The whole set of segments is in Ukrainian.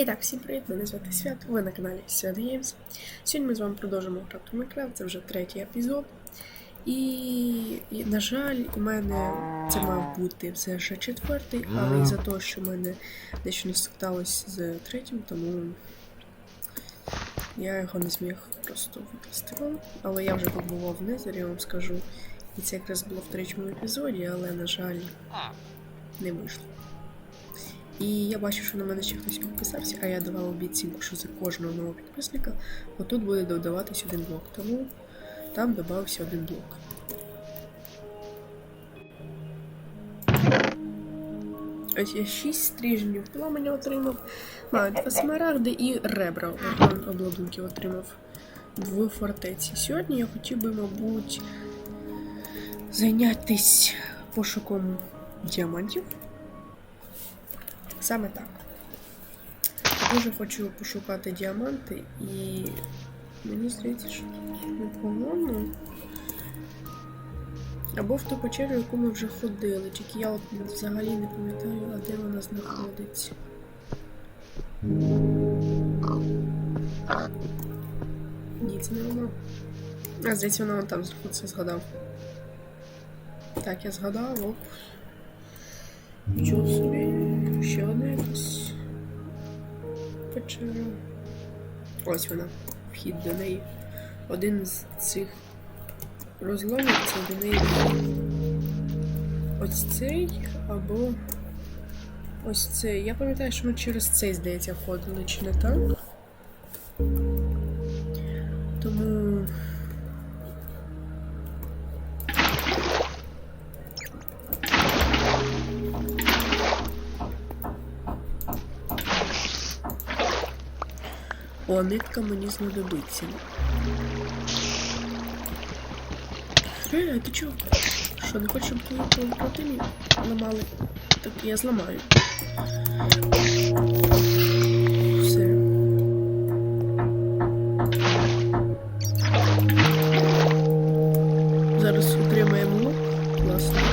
І так, всім привіт, мене звати Свят, ви на каналі Свят Геймс. Сьогодні ми з вами продовжимо грати в Майнкрафт, це вже третій епізод. І, і, на жаль, у мене це мав бути все ще четвертий, але із-за того, що в мене дещо не сталося з третім, тому я його не зміг просто викласти вам. Але я вже побував в Незері, я вам скажу. І це якраз було в третьому епізоді, але, на жаль, не вийшло. І я бачу, що на мене ще хтось підписався, а я давав обіцянку, що за кожного нового підписника отут буде додаватись один блок. Тому там додався один блок. Ось я 6 стрижнів пламеня отримав, маю два смарагди і ребра обладунки отримав в фортеці. Сьогодні я хотів би, мабуть, зайнятися пошуком діамантів. Саме так. Дуже хочу пошукати діаманти і мені здається, що непогано. Або в ту печеру, яку ми вже ходили, тільки я от взагалі не пам'ятаю, а де вона знаходиться. Ні, це не воно. А, здається, вона вон там знаходиться, згадав. Так, я згадав, оп. Нічого собі. Ще одна якась печера. Ось вона. Вхід до неї. Один з цих розломів це до неї. Ось цей або ось цей. Я пам'ятаю, що ми через цей, здається, ходили, чи не так? О, нитка мені знадобиться. Е, ти чого? Що, не хочеш, щоб твої противні ламали? Так я зламаю. Зараз отримаємо. Класно.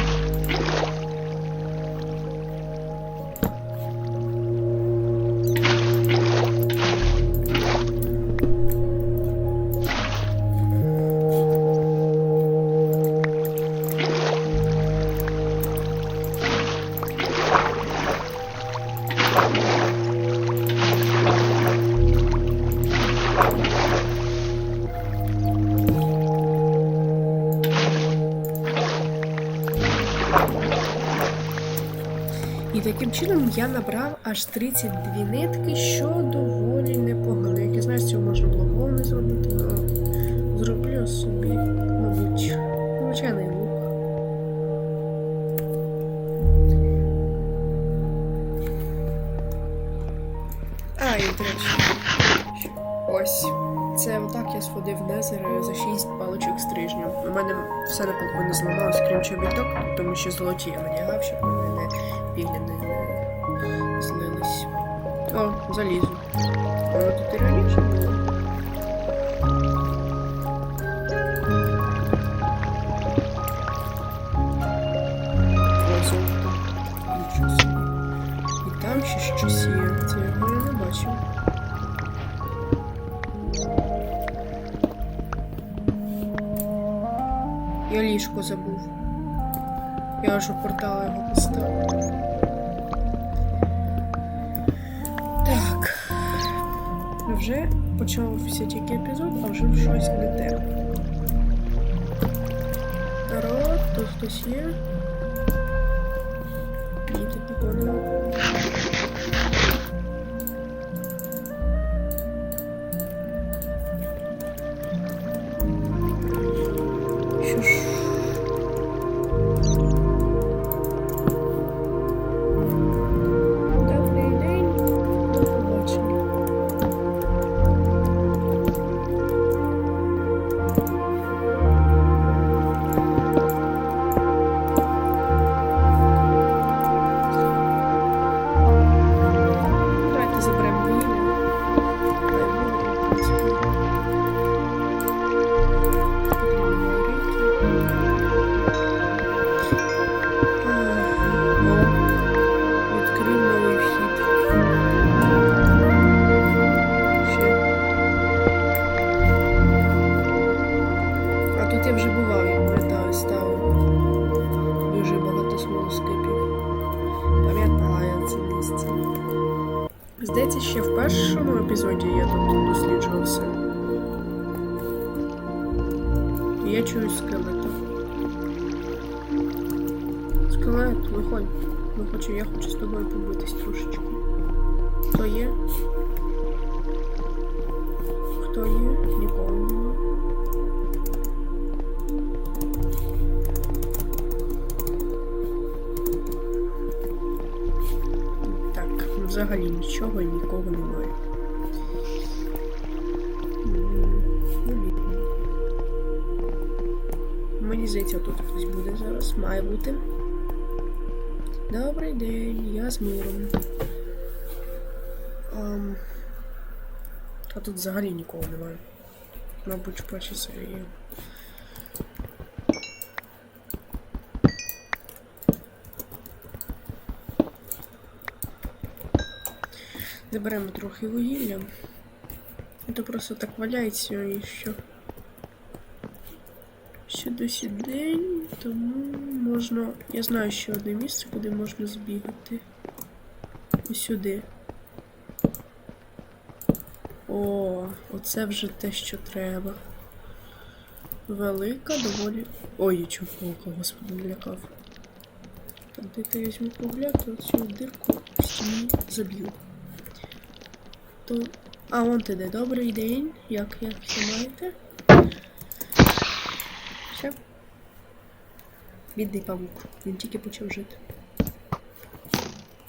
І таким чином я набрав аж 32 нитки, що доволі непогано. Як я знаю, з цього можна було повне зробити, але зроблю собі, мабуть, звичайний лук. А, і до. Ось. Це отак я сходив в Незер за 6 паличок стрижню. У мене все наполовину зламалось, крім чобіток, тому що золоті я надягав, щоб у мене пігляди не злились. О, залізу. Воно тут і раніше було. Там ще щось є. Це я не бачив. Я ліжко забув. Я аж у портал його поставив. Так. Вже почався тільки епізод, а вже щось не те. Народ, тут хтось є. Ні, тут нікого немає. Здається, ще в першому епізоді я тут досліджувався. Я чую скелета. Скелет, виходь. Ну хочу, я хочу з тобою побитись трошечки. Хто є? Хто є? Нікого немає. Взагалі нічого і нікого немає. Ну. Мені здається, тут хтось буде зараз. Має бути. Добрий день, я з миром. Ам, а тут взагалі нікого немає. Мабуть, першій серії. Заберемо трохи вугілля. Це просто так валяється і що. Ще досі день, тому можна. Я знаю ще одне місце, куди можна збігати. Ось сюди. О, оце вже те, що треба. Велика, доволі. Ой, я чого, господи, налякав. Так, дайте я візьму погляд, оцю дирку стіні заб'ю. То. А, вон ти де. Добрий день. Як, як маєте? Все. Бідний павук. Він тільки почав жити.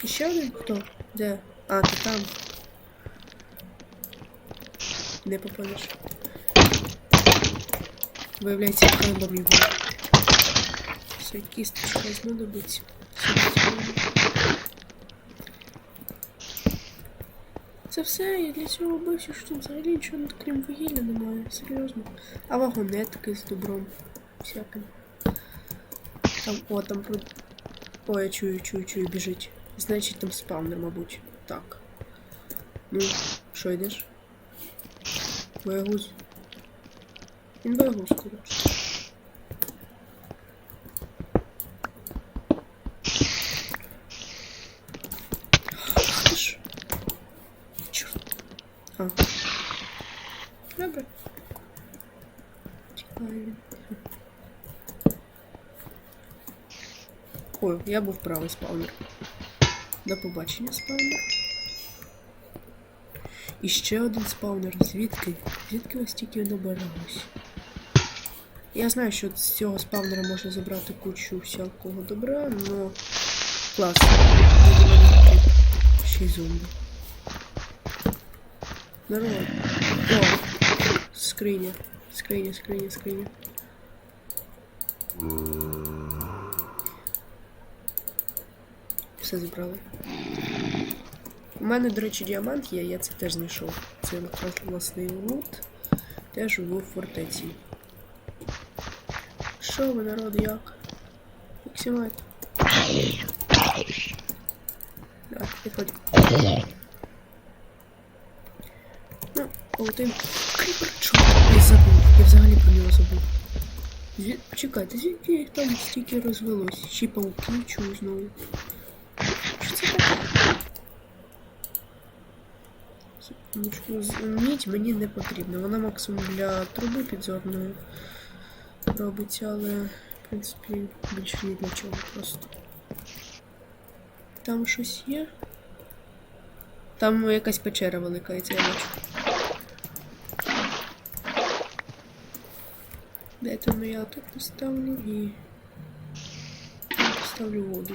І ще один хто? Де? А, ти там. Не попадеш. Виявляється, хайлом його. Все, кісточка знадобиться. Все, все. Це все, я для цього бився, що тут взагалі нічого крім вугілля немає, серйозно. А вагонетки з добром всяким. Там, о, там про. Ой, я чую, чую, чую, біжить. Значить там спавнер, мабуть. Так. Ну, що йдеш? Боягуз. Він боягуз, коротше. Ах ти ж. Чорт. А. Добре. Чекаю. Ой, я був правий спаунер. До побачення, спаунер. І ще один спаунер. Звідки? Звідки ось тільки набиралось? Я знаю, що з цього спаунера можна забрати кучу всякого добра, но такий Ще й зомбі. Народ. О! Скриня. Скриня, скриня, скриня. Все забрали. У мене, до речі, діамант є, я це теж знайшов. Це власний лут. Теж в фортеці. Що ви, народ, як? Максимайт. Так, підходь. Ну, один. Кріпер, чорт, я забув. Я взагалі про нього забув. Звід... Почекайте, звідки там стільки розвелось? Ще пауки чую знову. Що це таке? З- Мідь мені не потрібна. Вона максимум для труби підзорної робиться, але в принципі більше ні для чого просто. Там щось є? Там якась печера велика, і я бачу. Дайте ну я тут поставлю і поставлю воду.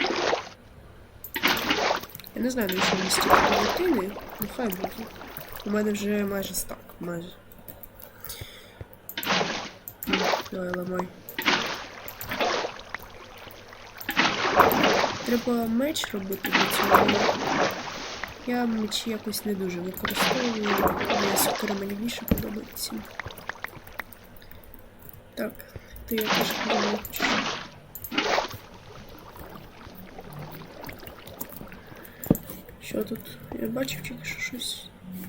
Я не знаю, навіщо мені стільки павутини, ну хай буде. У мене вже майже стак, майже. Давай ламай. Треба меч робити для цього. Я мечі якось не дуже використовую. Моя сокира мені більше подобається. Так, ти я теж думаю, що. Що тут? Я бачив тільки що щось.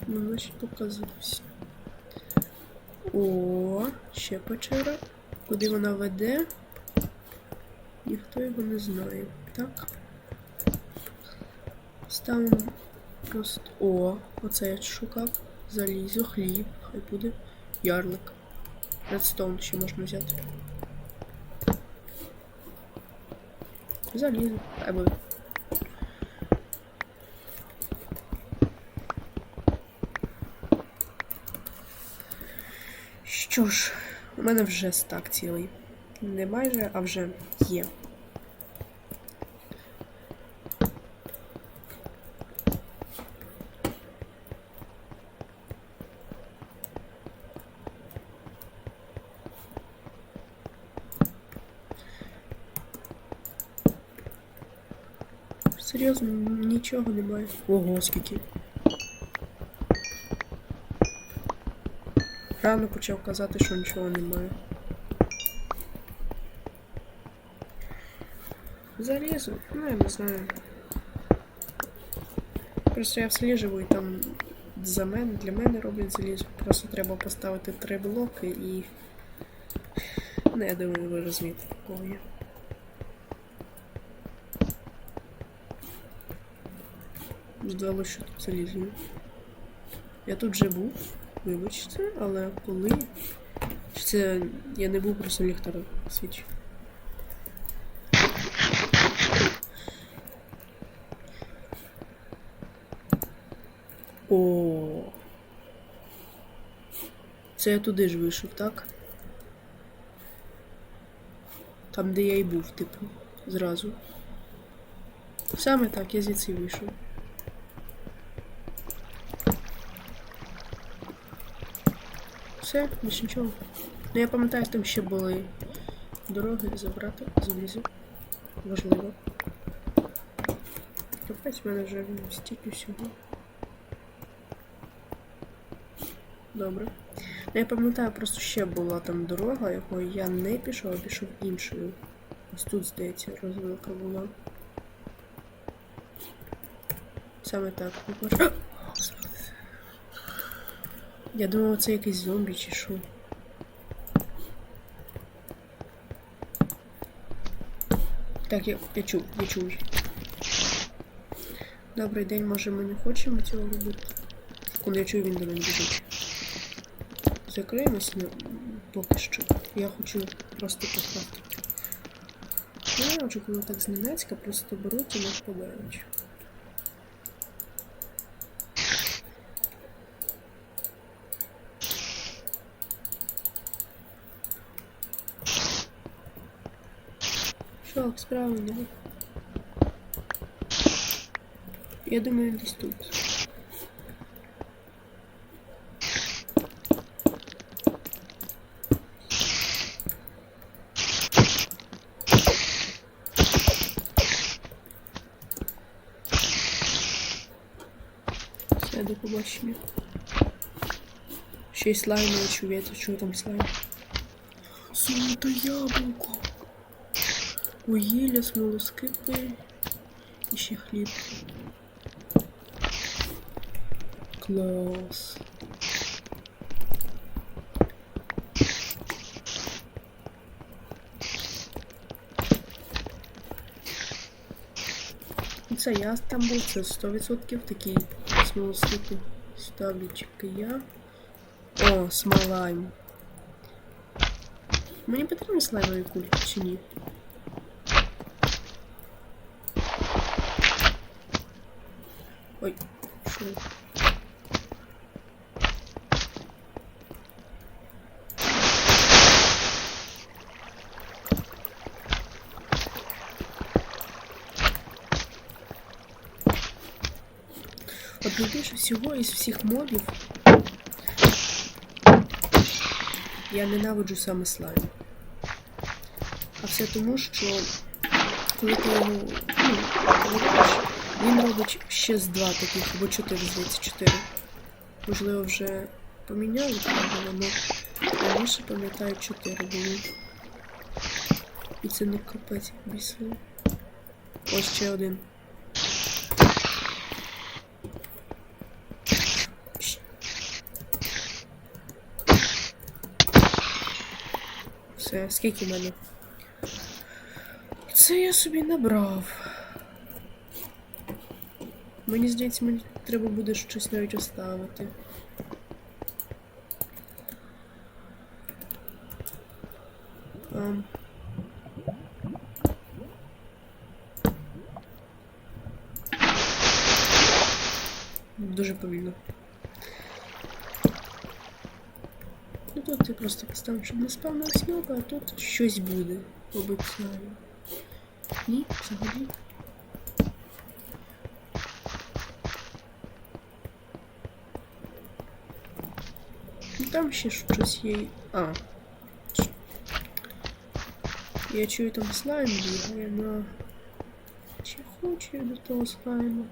Ну, наче показалось. О, ще печера. Куди вона веде? Ніхто його не знає. Так. Ставимо просто. О, оце я шукав. Залізо, хліб, хай буде. Ярлик. Редстоун ще можна взяти. Залізо, хай буде. Що ж, у мене вже стак цілий. Не майже, а вже є. Серйозно, нічого немає. Ого, скільки. Рано почав казати, що нічого немає. Залізу? Ну, я не знаю. Просто я всліджую і там за мене, для мене роблять залізо. Просто треба поставити три блоки і. Ну, я думаю, ви розумієте, такого є. Здалося, що тут залізо. Я тут вже був, вибачте, але коли. Чи це я не був просто ліхтар свіч. О. Це я туди ж вийшов, так? Там, де я і був, типу, зразу. Саме так, я звідси вийшов. Все, більше нічого. Ну я пам'ятаю, там ще були дороги забрати, залізо. Важливо. Капець мене вже стільки всього. Добре. Ну, я пам'ятаю, просто ще була там дорога, якою я не пішов, а пішов іншою. Ось тут, здається, розвилка була. Саме так. Я думав, це якийсь зомбі чи що. Так, я, я чув, я чув. Добрий день, може ми не хочемо цього робити? Секунду, я чую, він до мене біжить. Закриємося на... поки що. Я хочу просто поставити. Ну, Я хочу, коли так зненацька, просто беруть і не впадають. Справа не Я думаю, десь тут. Все, до побачення. Ще й слайм це чого там слайм? Золото яблуко. Вугілля, смолоскипи і ще хліб. Клас. Це я там був, це 100% такі смолоскипи ставлю тільки я. О, смолайм. Мені потрібні слаймові кульки чи ні? Ой, що? От найбільше всього із всіх мобів я ненавиджу саме слайм. А все тому, що коли ти його ну, робиш, він робить ще з два таких, або чотири, здається, чотири. Можливо, вже поміняли але раніше пам'ятаю чотири були. І це не капець як бісило. Ось ще один. Все, скільки в мене? Це я собі набрав. Мені здається, мені треба буде щось навіть оставити. Ам. Дуже повільно. Ну тут я просто поставив, щоб не спав на восьмерку, а тут щось буде. Обіцяю. Ні, взагалі. Там ще щось є. А. Я чую там слайм бігає, но... Чи хочу я до того слайму?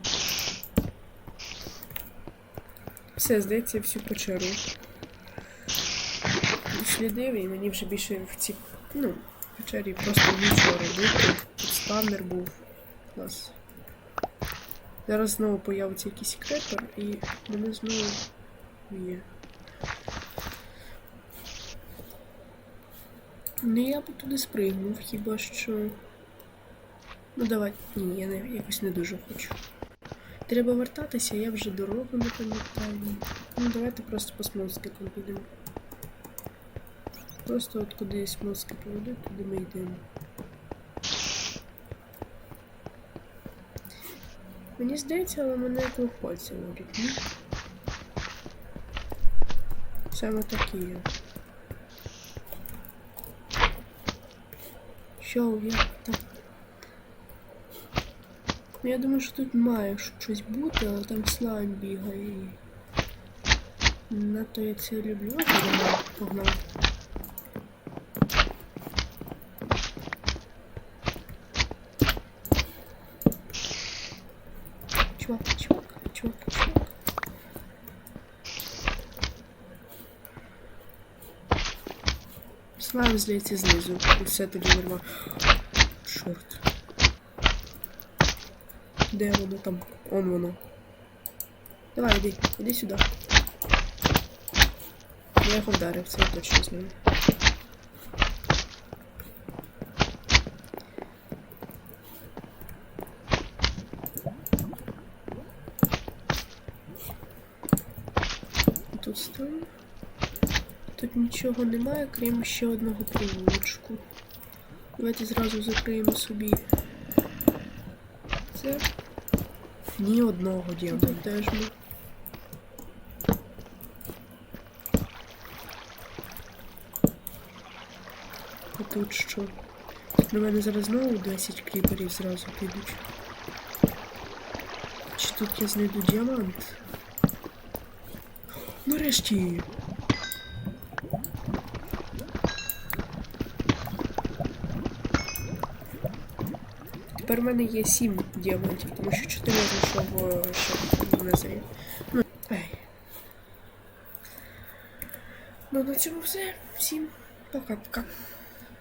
Все, здається, я всю печеру. Дослідив, і мені вже більше в цій, ну, печері просто нічого робити. Тут спавнер був. Клас. Зараз знову появиться якийсь крепер і мене знову є. Не я б туди спригнув, хіба що. Ну давай. Ні, я не, якось не дуже хочу. Треба вертатися, я вже дорогу не пам'ятаю. Ну давайте просто по смолскипам підемо. Просто от куди смолски поведуть, туди ми йдемо. Мені здається, але мене водять, ні? Саме такі є. Що я там? Ну, я думаю, що тут має щось бути, але там слайм бігає. Надто я це люблю. От Погнав, Слайм здається знизу. І все тоді нормально. Чорт. Де воно там? Он воно. Давай, іди, іди сюди. Я його вдарив, це я точно знаю. Нічого немає, крім ще одного приводчику. Давайте зразу закриємо собі це. Ні одного діаманту теж ми. А тут що? На мене зараз знову 10 кріперів зразу підуть. Чи тут я знайду діамант? Нарешті! Тепер в мене є 7 діамантів, тому що 4 я знайшов в Незері. Ну. Ну, на цьому все. Всім пока-пока.